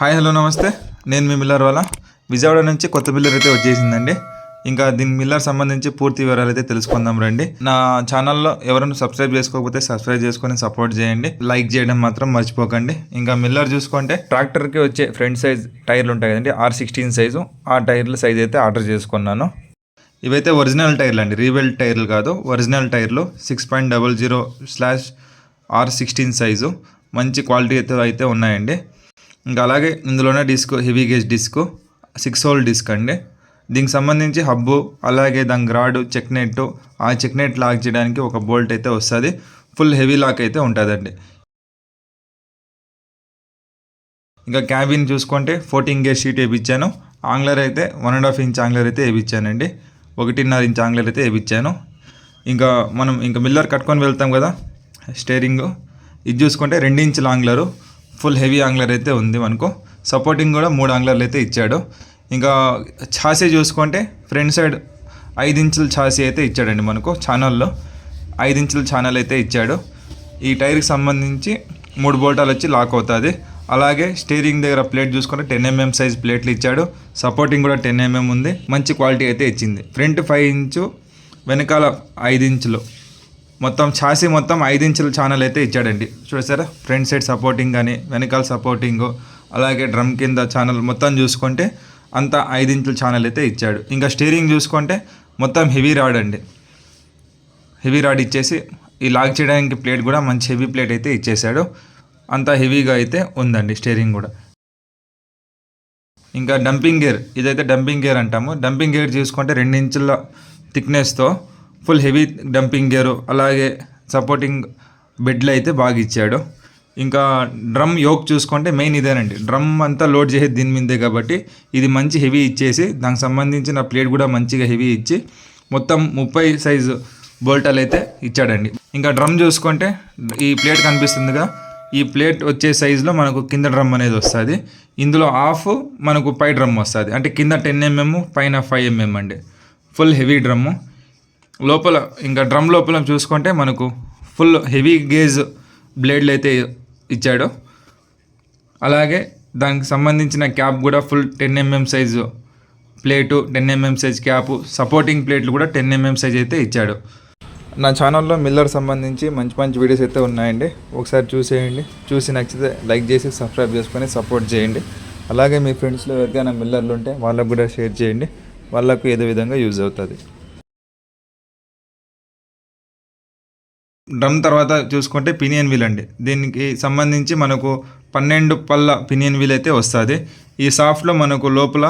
Hi hello నమస్తే. నేను మీ Miller వాళ్ళ విజయవాడ నుంచి కొత్త మిల్లర్ అయితే వచ్చేసిందండి. ఇంకా దీని మిల్లర్ సంబంధించి పూర్తి వివరాలు అయితే తెలుసుకుందాం రండి. నా ఛానల్లో ఎవరైనా సబ్స్క్రైబ్ చేసుకోకపోతే సబ్స్క్రైబ్ చేసుకొని సపోర్ట్ చేయండి. లైక్ చేయడం మాత్రం మర్చిపోకండి. ఇంకా మిల్లర్ చూసుకుంటే ట్రాక్టర్కి వచ్చే ఫ్రంట్ సైజ్ టైర్లు ఉంటాయి కదండి ఆర్ సిక్స్టీన్ సైజు. ఆ టైర్ల సైజ్ అయితే ఆర్డర్ చేసుకున్నాను. ఇవైతే ఒరిజినల్ టైర్లు అండి రీవెల్ టైర్లు కాదు. ఒరిజినల్ టైర్లు six point double zero slash R sixteen size. మంచి క్వాలిటీ అయితే అయితే ఉన్నాయండి. ఇంకా అలాగే ఇందులోనే disc heavy gauge disc six hole disc అండి. దీనికి సంబంధించి హబ్బు అలాగే దాని గ్రాడు చెక్ నెట్ ఆ చెక్ నెట్ లాక్ చేయడానికి ఒక బోల్ట్ అయితే వస్తుంది. ఫుల్ హెవీ లాక్ అయితే ఉంటుందండి. ఇంకా క్యాబిన్ చూసుకుంటే ఫోర్టీన్ గేజ్ షీట్ వేయించాను ఆంగ్లర్ అయితే one and half inch angular అయితే వేయించానండి ఒకటిన్నర ఇంచ్ ఆంగ్లర్ అయితే వేయించాను ఇంకా మనం ఇంకా మిల్లర్ కట్టుకొని వెళ్తాం కదా స్టేరింగ్. ఇది చూసుకుంటే రెండు ఇంచుల ఆంగ్లరు. ఫుల్ హెవీ ఆంగ్లర్ అయితే ఉంది మనకు. సపోర్టింగ్ కూడా మూడు ఆంగ్లర్లు అయితే ఇచ్చాడు. ఇంకా ఛాసీ చూసుకుంటే ఫ్రంట్ సైడ్ ఐదు ఇంచుల ఛాసీ అయితే ఇచ్చాడండి మనకు ఛానల్లో. ఐదు ఇంచుల ఛానల్ అయితే ఇచ్చాడు. ఈ టైర్కి సంబంధించి మూడు బోల్టాలు వచ్చి లాక్ అవుతుంది. అలాగే స్టీరింగ్ దగ్గర ప్లేట్ చూసుకుంటే టెన్ ఎంఎం సైజ్ ప్లేట్లు ఇచ్చాడు. సపోర్టింగ్ కూడా టెన్ ఎంఎం ఉంది. మంచి క్వాలిటీ అయితే ఇచ్చింది. ఫ్రంట్ ఫైవ్ ఇంచు వెనకాల ఐదు ఇంచులు. మొత్తం ఛాసీ మొత్తం ఐదు ఇంచుల ఛానల్ అయితే ఇచ్చాడండి. చూసారా? ఫ్రంట్ సైడ్ సపోర్టింగ్ కానీ వెనకాల సపోర్టింగ్ అలాగే డ్రమ్ కింద ఛానల్ మొత్తం చూసుకుంటే అంతా ఐదు ఇంచుల ఛానల్ అయితే ఇచ్చాడు. ఇంకా స్టీరింగ్ చూసుకుంటే మొత్తం హెవీ రాడ్ అండి. హెవీ రాడ్ ఇచ్చేసి ఈ లాక్ చేయడానికి ప్లేట్ కూడా మంచి హెవీ ప్లేట్ అయితే ఇచ్చేసాడు. అంత హెవీగా అయితే ఉందండి స్టీరింగ్ కూడా. ఇంకా డంపింగ్ గేర్ ఇదైతే డంపింగ్ గేర్ అంటాము. డంపింగ్ గేర్ చూసుకుంటే రెండు ఇంచుల థిక్నెస్తో ఫుల్ హెవీ డంపింగ్ గేరు అలాగే సపోర్టింగ్ బెడ్లు అయితే బాగా ఇచ్చాడు. ఇంకా డ్రమ్ యోక్ చూసుకుంటే మెయిన్ ఇదేనండి. డ్రమ్ అంతా లోడ్ చేసేది దీని మీదే కాబట్టి ఇది మంచి హెవీ ఇచ్చేసి దానికి సంబంధించిన ప్లేట్ కూడా మంచిగా హెవీ ఇచ్చి మొత్తం ముప్పై సైజు బోల్టాలు అయితే ఇచ్చాడండి. ఇంకా డ్రమ్ చూసుకుంటే ఈ ప్లేట్ కనిపిస్తుందిగా. ఈ ప్లేట్ వచ్చే సైజులో మనకు కింద డ్రమ్ అనేది వస్తుంది. ఇందులో హాఫ్ మనకు పై డ్రమ్ వస్తుంది. అంటే కింద టెన్ ఎంఎం పైన ఫైవ్ ఎంఎం అండి. ఫుల్ హెవీ డ్రమ్ము లోపల ఇంకా డ్రమ్ లోపల చూసుకుంటే మనకు ఫుల్ హెవీ గేజ్ బ్లేడ్లు అయితే ఇచ్చాడు. అలాగే దానికి సంబంధించిన క్యాప్ కూడా full ten MM size plate ten MM size cap supporting ప్లేట్లు కూడా టెన్ ఎంఎం సైజ్ అయితే ఇచ్చాడు. నా ఛానల్లో మిల్లర్ సంబంధించి మంచి మంచి వీడియోస్ అయితే ఉన్నాయండి. ఒకసారి చూసేయండి. చూసి నచ్చితే లైక్ చేసి సబ్స్క్రైబ్ చేసుకొని సపోర్ట్ చేయండి. అలాగే మీ ఫ్రెండ్స్లో ఎవరికైనా మిల్లర్లు ఉంటే వాళ్ళకు కూడా షేర్ చేయండి. వాళ్ళకు ఏదో విధంగా యూజ్ అవుతుంది. డ్రమ్ తర్వాత చూసుకుంటే పినియన్ వీల్ అండి. దీనికి సంబంధించి మనకు పన్నెండు పళ్ళ పినియన్ వీల్ అయితే వస్తుంది. ఈ సాఫ్ట్లో మనకు లోపల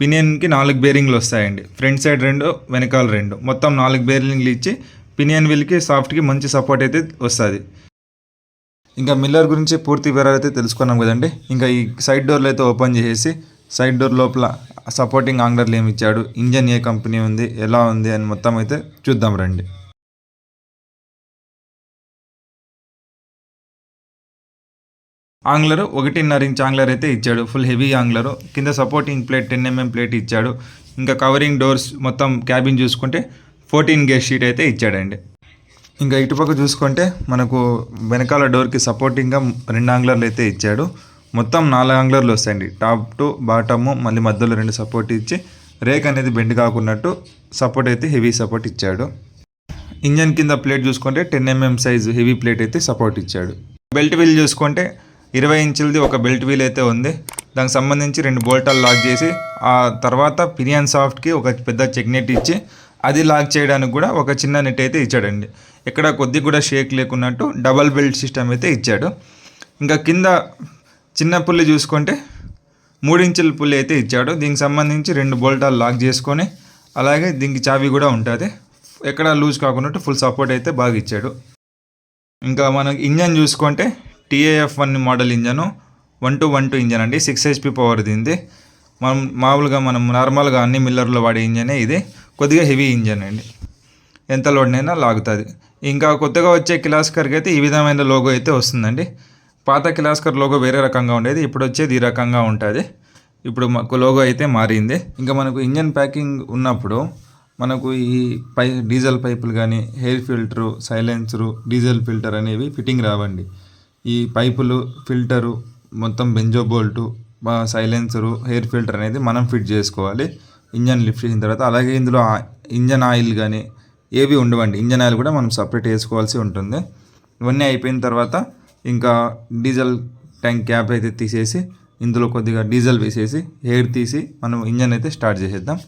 పినియన్కి నాలుగు బేరింగ్లు వస్తాయండి. ఫ్రంట్ సైడ్ రెండు వెనకాల రెండు. మొత్తం నాలుగు బేరింగ్లు ఇచ్చి పినియన్ వీల్కి సాఫ్ట్కి మంచి సపోర్ట్ అయితే వస్తుంది. ఇంకా మిల్లర్ గురించి పూర్తి వివరాలు అయితే తెలుసుకున్నాం కదండి. ఇంకా ఈ సైడ్ డోర్లు అయితే ఓపెన్ చేసేసి సైడ్ డోర్ లోపల సపోర్టింగ్ ఆంగ్లర్లు ఏమి ఇచ్చాడు? ఇంజన్ ఏ కంపెనీ ఉంది? ఎలా ఉంది? అని మొత్తం అయితే చూద్దాం రండి. ఆంగ్లరు ఒకటిన్నర ఇంచ్ ఆంగ్లర్ అయితే ఇచ్చాడు. Full heavy angular. కింద supporting plate ten MM plate ఇచ్చాడు. ఇంకా కవరింగ్ డోర్స్ మొత్తం క్యాబిన్ చూసుకుంటే ఫోర్టీన్ గేజ్ షీట్ అయితే ఇచ్చాడండి. ఇంకా ఇటుపక్క చూసుకుంటే మనకు వెనకాల డోర్కి సపోర్టింగ్గా రెండు ఆంగ్లర్లు అయితే ఇచ్చాడు. మొత్తం నాలుగు ఆంగ్లర్లు వస్తాయండి. టాప్ టు బాటము మళ్ళీ మధ్యలో రెండు సపోర్ట్ ఇచ్చి రేక్ అనేది బెండ్ కాకున్నట్టు సపోర్ట్ అయితే హెవీ సపోర్ట్ ఇచ్చాడు. ఇంజన్ కింద ప్లేట్ చూసుకుంటే ten MM size heavy plate అయితే సపోర్ట్ ఇచ్చాడు. బెల్ట్ వీల్ చూసుకుంటే ఇరవై ఇంచులది ఒక బెల్ట్ వీల్ అయితే ఉంది. దానికి సంబంధించి రెండు బోల్టాలు లాక్ చేసి ఆ తర్వాత పిరియన్ సాఫ్ట్కి ఒక పెద్ద చెక్ నెట్ ఇచ్చి అది లాక్ చేయడానికి కూడా ఒక చిన్న నెట్ అయితే ఇచ్చాడండి. ఇక్కడ కొద్ది కూడా షేక్ లేకున్నట్టు డబల్ బెల్ట్ సిస్టమ్ అయితే ఇచ్చాడు. ఇంకా కింద చిన్న పుల్లి చూసుకుంటే మూడించుల పుల్లి అయితే ఇచ్చాడు. దీనికి సంబంధించి రెండు బోల్టాలు లాక్ చేసుకొని అలాగే దీనికి చావి కూడా ఉంటుంది. ఎక్కడ లూజ్ కాకున్నట్టు ఫుల్ సపోర్ట్ అయితే బాగా ఇచ్చాడు. ఇంకా మనకి ఇంజన్ చూసుకుంటే TAF one model engine one two one two engine అండి. సిక్స్ హెచ్పి పవర్ దీనిది. మనం మామూలుగా మనం నార్మల్గా అన్ని మిల్లర్లో వాడే ఇంజనే ఇది. కొద్దిగా హెవీ ఇంజన్ అండి. ఎంత లోడ్నైనా లాగుతుంది. ఇంకా కొత్తగా వచ్చే కిలాస్కర్కి అయితే ఈ విధమైన లోగో అయితే వస్తుందండి. పాత కిలాస్కర్ లోగో వేరే రకంగా ఉండేది. ఇప్పుడు వచ్చేది ఈ రకంగా ఉంటుంది. ఇప్పుడు మాకు లోగో అయితే మారింది. ఇంకా మనకు ఇంజన్ ప్యాకింగ్ ఉన్నప్పుడు మనకు ఈ పై డీజిల్ పైపులు కానీ air filter silencer diesel filter అనేవి ఫిట్టింగ్ రావండి. ఈ పైపులు ఫిల్టరు మొత్తం banjo bolt silencer air filter అనేది మనం ఫిట్ చేసుకోవాలి. ఇంజన్ లిఫ్ట్ చేసిన తర్వాత అలాగే ఇందులో ఆ- ఇంజన్ ఆయిల్ కానీ ఏవి ఉండవండి. ఇంజన్ ఆయిల్ కూడా మనం సపరేట్ వేసుకోవాల్సి ఉంటుంది. ఇవన్నీ అయిపోయిన తర్వాత ఇంకా డీజిల్ ట్యాంక్ క్యాప్ అయితే తీసేసి ఇందులో కొద్దిగా డీజిల్ వేసేసి ఎయిర్ తీసి మనం ఇంజన్ అయితే స్టార్ట్ చేసేద్దాం.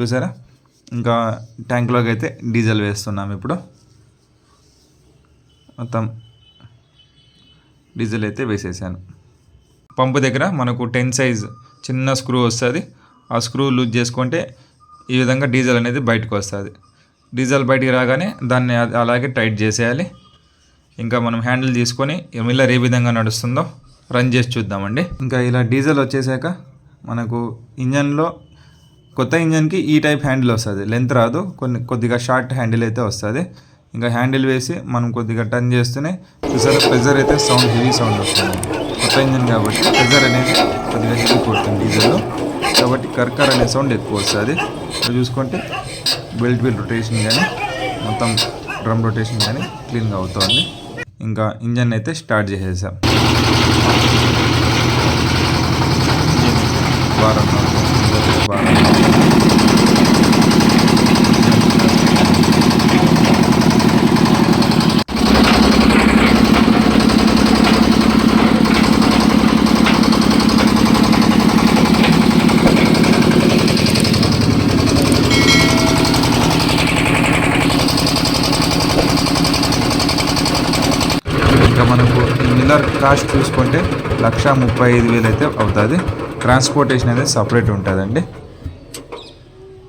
చూసారా? ఇంకా ట్యాంక్లోకి అయితే డీజిల్ వేస్తున్నాం ఇప్పుడు. మొత్తం డీజిల్ అయితే వేసేసాను. పంపు దగ్గర మనకు టెన్ సైజ్ చిన్న స్క్రూ వస్తుంది. ఆ స్క్రూ లూజ్ చేసుకుంటే ఈ విధంగా డీజిల్ అనేది బయటకు వస్తుంది. డీజిల్ బయటికి రాగానే దాన్ని అలాగే టైట్ చేసేయాలి. ఇంకా మనం హ్యాండిల్ తీసుకొని మిల్లర్ ఏ విధంగా నడుస్తుందో రన్ చేసి చూద్దామండి. ఇంకా ఇలా డీజిల్ వచ్చేసాక మనకు ఇంజన్లో కొత్త ఇంజన్కి ఈ టైప్ హ్యాండిల్ వస్తుంది. లెంత్ రాదు. కొన్ని కొద్దిగా షార్ట్ హ్యాండిల్ అయితే వస్తుంది. ఇంకా హ్యాండిల్ వేసి మనం కొద్దిగా టర్న్ చేస్తేనే చూసారా ప్రెజర్ అయితే సౌండ్ హెవీ సౌండ్ వస్తుంది. కొత్త ఇంజన్ కాబట్టి ప్రెజర్ అనేది కొద్దిగా హెవీ కొడుతుంది డీజిల్లో. కాబట్టి కర్కర్ అనే సౌండ్ ఎక్కువ వస్తుంది. చూసుకుంటే బెల్ట్ వీల్ రొటేషన్ కానీ మొత్తం డ్రమ్ రొటేషన్ కానీ క్లీన్గా అవుతుంది. ఇంకా ఇంజన్ అయితే స్టార్ట్ చేసేసాం. వారం వారం రోజులు. ఇంకా మనకు కాస్ట్ చూసుకుంటే లక్ష ముప్పై ఐదు వేలు అయితే అవుతుంది. ట్రాన్స్పోర్టేషన్ అనేది సపరేట్ ఉంటుందండి.